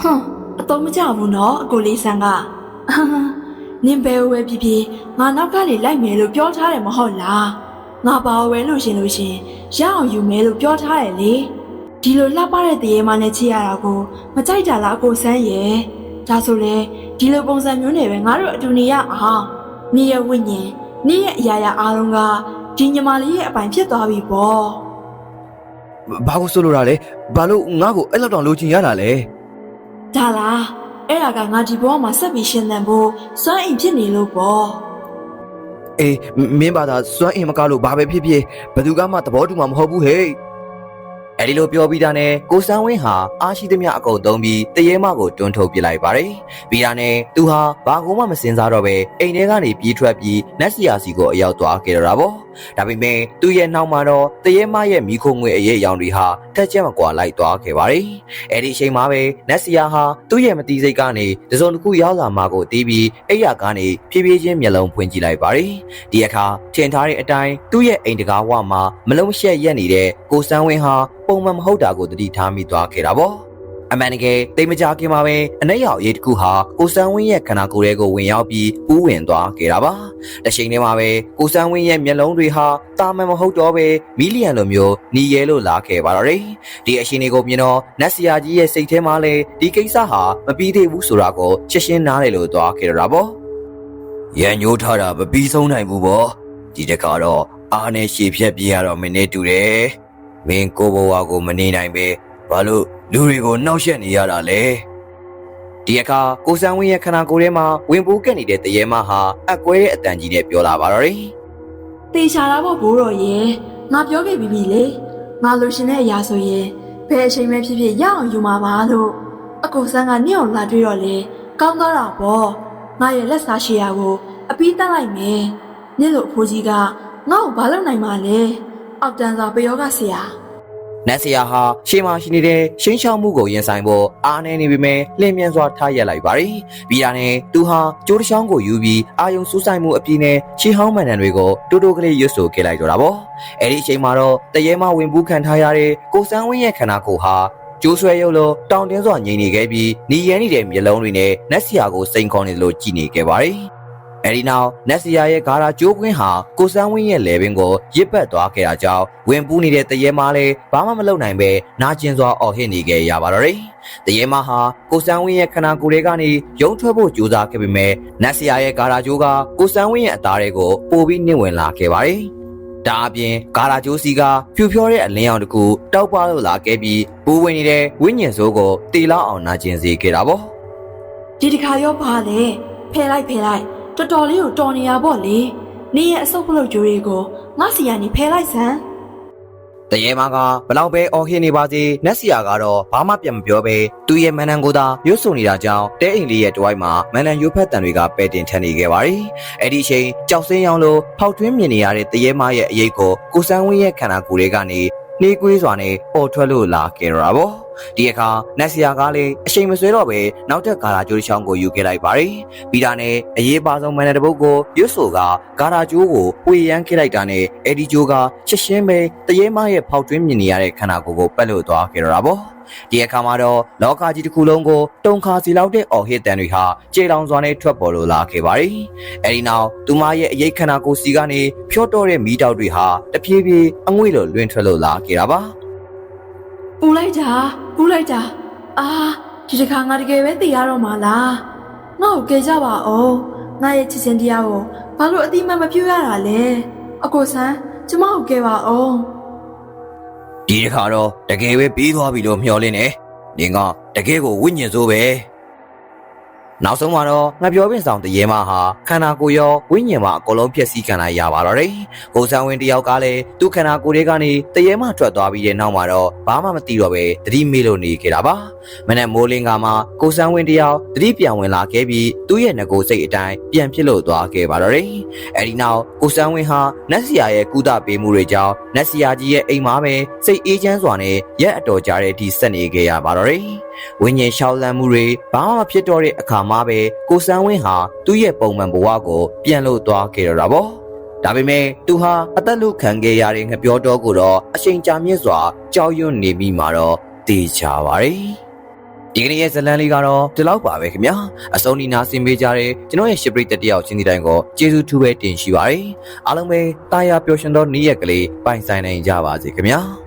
ဟမ်အတော့မကြဘူးနော်အကိုလေးဆန်းကအာနင်ဘယ်ဝဲဖြစ်ဖြစ်ငါနောက်ကနေလိုက်မယ်လို့ပြောထားတယ်မဟုတ်လား ငါပါဝဲလို့ရှင်လို့ရှင်ရအောင်ယူမယ်လို့ပြောထားတယ်လေဒီလိုလှပတဲ့တရေမနဲ့ချစ်ရတာကိုမကြိုက်တာလားအကိုဆန်းရဲ့ဒါဆိုလေဒီလိုပုံစံမျိုးနဲ့ပဲငါတို့အတူနေရအောင်နေရဝိညာဉ်နေရအရာရာအားလုံးကဒီညီမလေးရဲ့အပိုင်ဖြစ်သွားပြီပေါ့ဘာကိုဆိုလိုတာလဲဘာလို့ငါ့ကိုအဲ့လောက်တောင်လိုချင်ရတာလဲဒါလားအဲ့ဒါကငါဒီဘဝမှာဆက်ပြီးရှင်သန်ဖို့စွမ်းအိမ်ဖြစ်နေလို့ပေါ့ အေးမင်းဘာသာစွမ်းအင်မကလို့ဘာပဲဖြစ်ဖြစ်ဘယ်သူကမှသဘောတူမှာမဟုတ်ဘူးဟေ့အဲဒီလိုပြောပြီးတာနဲ့ကိုစန်းဝင်းဟာအားရှိသမျှအကုန်သုံးပြီးတရေမကိုတွန်းထုတ်ပစ်လိုက်ပါတယ်။ပြီးတာနဲ့သူဟာဘာကုမှမစင်စားတော့ပဲအိမ်ထဲကနေပြေးထွက်ပြီးနက်စီယာစီကိုအရောက်သွားခဲ့တော့တာပေါ့။ ဒါပေမဲ့သူ့ရဲ့နှောက်မှာတော့တရေမရဲ့မိခိုးငွေအရေးအယောင်တွေဟာတက်ချက်မကွာလိုက်သွားခဲ့ပါတယ်။အဲဒီအချိန်မှာပဲနက်စီယာဟာသူ့ရဲ့မတီးစိတ်ကနေတစုံတစ်ခုရောက်လာမှကိုတီးပြီးအိယာကနေဖြည်းဖြည်းချင်းမျက်လုံးဖွင့်ကြည့်လိုက်ပါတယ်။ဒီအခါထင်ထားတဲ့အတိုင်းသူ့ရဲ့အိမ်တကားဝမှာမလုံးရှက်ရက်နေတဲ့ကိုစန်းဝင်းဟာပုံမှန်မဟုတ်တာကိုသတိထားမိသွားခဲ့တာပေါ့ အမှန်တကယ်တိတ်မကြခင်မှာပဲအနက်ရောက်ရေးတစ်ခုဟာကိုစန်းဝင်းရဲ့ခန္ဓာကိုယ်ရဲ့ကိုဝင်ရောက်ပြီးပူးဝင်သွားခဲ့တာပါတချိန်တည်းမှာပဲကိုစန်းဝင်းရဲ့မျက်လုံးတွေဟာတာမန်မဟုတ်တော့ပဲမီလီယံလိုမျိုးหนีရဲလို့လာခဲ့ပါတော့တယ်ဒီအရှင်တွေကိုမြင်တော့နတ်ဆရာကြီးရဲ့စိတ်ထဲမှာလည်းဒီကိစ္စဟာမပြီးသေးဘူးဆိုတာကိုချက်ရှင်းနားလည်လို့သွားခဲ့တာပေါ့ရန်ညိုးထားတာမပြီးဆုံးနိုင်ဘူးပေါ့ဒီတခါတော့အားနဲ့ရှည်ဖြက်ပြေးရတော့မင်းနဲ့တူတယ်မင်းကိုဘဝကိုမနေနိုင်ပဲဘာလို့ လူတွေကိုနှောက်ယှက်နေရတာလဲဒီအခါကိုစံဝင်းရဲ့ခန္ဓာကိုယ်ထဲမှာဝင်ပိုးကက်နေတဲ့တရေမဟာအကွဲတဲ့အတန်ကြီးနဲ့ပြောလာပါတော့တယ်တေချာတာပေါ့ဘိုးတော်ရေငါပြောခဲ့ပြီးပြီလေငါလိုချင်တဲ့အရာဆိုရင်ဘယ်အချိန်ပဲဖြစ်ဖြစ်ရအောင်ယူမှာပါလို့အကိုဆန်းကညောင်လာတွေ့တော့လေကောင်းသွားတာပေါ့ငါရဲ့လက်စားရှည်ရာကို အပီးတက်လိုက်မယ်ညလို့အဖိုးကြီးကငါ့ကိုဘာလုပ်နိုင်မှာလဲအောက်တန်းစာပယောဂဆရာ နတ်ဆရာဟာရှေးမရှိနေတဲ့ရှင်းချောင်းမှုကိုရင်ဆိုင်ဖို့အားနေနေပြီမဲ့လင်းမြန်စွာထားရက်လိုက်ပါတယ်။ပြီးတာနဲ့သူဟာကျိုးတစ်ချောင်းကိုယူပြီးအာယုံစူးဆိုင်မှုအပြည့်နဲ့ရှေးဟောင်းမှန်တန်တွေကိုတိုးတိုးကလေးရွတ်ဆိုခဲ့လိုက်တော့တာပေါ့။အဲ့ဒီအချိန်မှာတော့တရေမဝင်ဘူးခံထားရတဲ့ကိုစန်းဝင်းရဲ့ခန္ဓာကိုယ်ဟာကျိုးဆွဲရုပ်လို့တောင်တင်းစွာငြိမ်နေခဲ့ပြီးနီရန်နေတဲ့မျက်လုံးတွေနဲ့နတ်ဆရာကိုစိန်ခေါ်နေသလိုကြည်နေခဲ့ပါတယ်။ အဲဒီနောက်နက်စီယာရဲ့ဂါရာကျိုးကွင်းဟာကိုစန်းဝင်းရဲ့လေပင်ကိုရစ်ပတ်သွားခဲ့တာကြောင့်ဝင်ပူးနေတဲ့တရေမားလည်းဘာမှမလုပ်နိုင်ပဲနာကျင်စွာအော်ဟစ်နေခဲ့ရပါတော့တယ်။တရေမားဟာကိုစန်းဝင်းရဲ့ခန္ဓာကိုယ်တွေကနေရုံထွက်ဖို့ကြိုးစားခဲ့ပေမဲ့နက်စီယာရဲ့ဂါရာကျိုးကကိုစန်းဝင်းရဲ့အသားတွေကိုပိုပြီးနှိမ့်ဝင်လာခဲ့ပါတယ်။ဒါအပြင်ဂါရာကျိုးစီကဖြူဖြောတဲ့အလင်းရောင်တစ်ခုတောက်ပလို့လာခဲ့ပြီးပူဝင်နေတဲ့ဝိညာဉ်စိုးကိုတေလောက်အောင်နာကျင်စေခဲ့တာပေါ့။ဒီတစ်ခါရောပါလေဖယ်လိုက်ဖယ်လိုက် တော်တော်လေးကိုတော်နေရပေါ့လေနေရဲ့အဆုပ်ပလုတ်ကြိုးတွေကိုငါစီကနေဖယ်လိုက်စမ်းတရေမကဘလောက်ပဲအော်ဟစ်နေပါစေနက်စီယာကတော့ဘာမှပြန်မပြောပဲသူ့ရဲ့မန်နန်ကိုသာရွတ်ဆိုနေတာကြောင့်တဲအိမ်လေးရဲ့တဝိုက်မှာမန်နန်ရွတ်ဖက်တန်တွေကပဲ့တင်ထန်နေခဲ့ပါတယ်။အဲ့ဒီအချိန်ကြောက်စင်းရောင်လိုဖောက်ထွင်းမြင်နေရတဲ့တရေမရဲ့အရေးကိုကိုစန်းဝင်းရဲ့ခန္ဓာကိုယ်တွေကနေ နှေးကွေးစွာနဲ့ပေါ်ထွက်လို့လာခဲ့တော့တာပေါ့။ဒီအခါနက်စီယာကလည်းအချိန်မဆွဲတော့ပဲနောက်ထပ်ဂါရာကျိုးတစ်ချောင်းကိုယူခဲ့လိုက်ပါတယ်။ပြီးတာနဲ့အရေးပါဆုံးမန်နန်တစ်ပုတ်ကိုရွတ်ဆိုကဂါရာကျိုးကိုပွေရန်ခဲ့လိုက်တာနဲ့အဲ့ဒီကျိုးကချက်ရှင်းပဲတရေမရဲ့ဖောက်ထွင်းမြင်နေရတဲ့ခန္ဓာကိုယ်ကိုပက်လို့သွားခဲ့တော့တာပေါ့။ ဒီအခါမှာတော့လောကကြီးတစ်ခုလုံးကိုတုံခါစီလောက်တဲ့အော်ဟစ်တန်တွေဟာကြေလောင်စွာနဲ့ထွက်ပေါ်လို့လာခဲ့ပါတယ်။အဲဒီနောက်သူမရဲ့အရေးခန္ဓာကိုယ်စီကနေဖြောတော့တဲ့မီးတောက်တွေဟာတဖြည်းဖြည်းအငွေ့လိုလွင်ထွက်လို့လာခဲ့တာပါ။ပူလိုက်တာပူလိုက်တာအာဒီတစ်ခါငါတကယ်ပဲသိရတော့မှာလားငါ့ကိုကယ်ကြပါဦးငါရဲ့ချစ်ချင်းတရားကိုဘာလို့အတိမတ်မပြုတ်ရတာလဲအကိုဆန်းကျမကိုကယ်ပါဦး ဒီတစ်ခါတော့တကယ်ပဲပြီးသွားပြီလို့မျှော်လင့်နေ။ဒီကတကယ်ကိုဝိညာဉ်စိုးပဲ။ နောက်ဆုံးမှာတော့ငါပြောပင်ဆောင်တရေမဟာခန္ဓာကိုယ်ရောဝိညာဉ်မှာအကုန်လုံးဖြစ်စည်းခံလိုက်ရပါတော့တယ်။ကိုဆန်းဝင်းတယောက်ကလည်းသူ့ခန္ဓာကိုယ်တွေကနေတရေမထွက်သွားပြီးတဲ့နောက်မှာတော့ဘာမှမသိတော့ပဲတတိမေ့လို့နေခဲ့တာပါ။မနေ့မိုးလင်းကမှကိုဆန်းဝင်းတယောက်တတိပြန်ဝင်လာခဲ့ပြီးသူ့ရဲ့ငကိုစိတ်အတိုင်းပြန်ဖြစ်လို့သွားခဲ့ပါတော့တယ်။အဲဒီနောက်ကိုဆန်းဝင်းဟာနတ်စီယာရဲ့ကုသပေးမှုတွေကြောင့်နတ်စီယာကြီးရဲ့အိမ်မှာပဲစိတ်အေးချမ်းစွာနဲ့ရက်အတော်ကြာတဲ့အထိဆက်နေခဲ့ရပါတော့တယ်။ ဝိညာဉ်ရှောက်လန့်မှုတွေဘာမှမဖြစ်တော့တဲ့အခါမှာပဲကိုစန်းဝင်းဟာသူ့ရဲ့ပုံမှန်ဘဝကိုပြန်လို့သွားခဲ့ရတာပေါ့။ဒါပေမဲ့သူဟာအသက်လူခံခဲ့ရတဲ့ငပြောတော်ကိုတော့အချိန်ကြာမြင့်စွာကြောက်ရွံ့နေပြီးမှတော့တေချာပါရီ။ဒီကနေ့ရဲ့ဇလန်းလေးကတော့ဒီလောက်ပါပဲခင်ဗျာအဆုံးဒီနာဆင်ပေးကြတဲ့ကျွန်တော်ရဲ့ရှစ်ပရိသတ်တယောက်ချင်းဒီတိုင်းကိုကျေးဇူးထူးပဲတင်ရှိပါရယ်အားလုံးပဲတာယာပျော်ရွှင်သောနေ့ရက်ကလေးပိုင်ဆိုင်နိုင်ကြပါစေခင်ဗျာ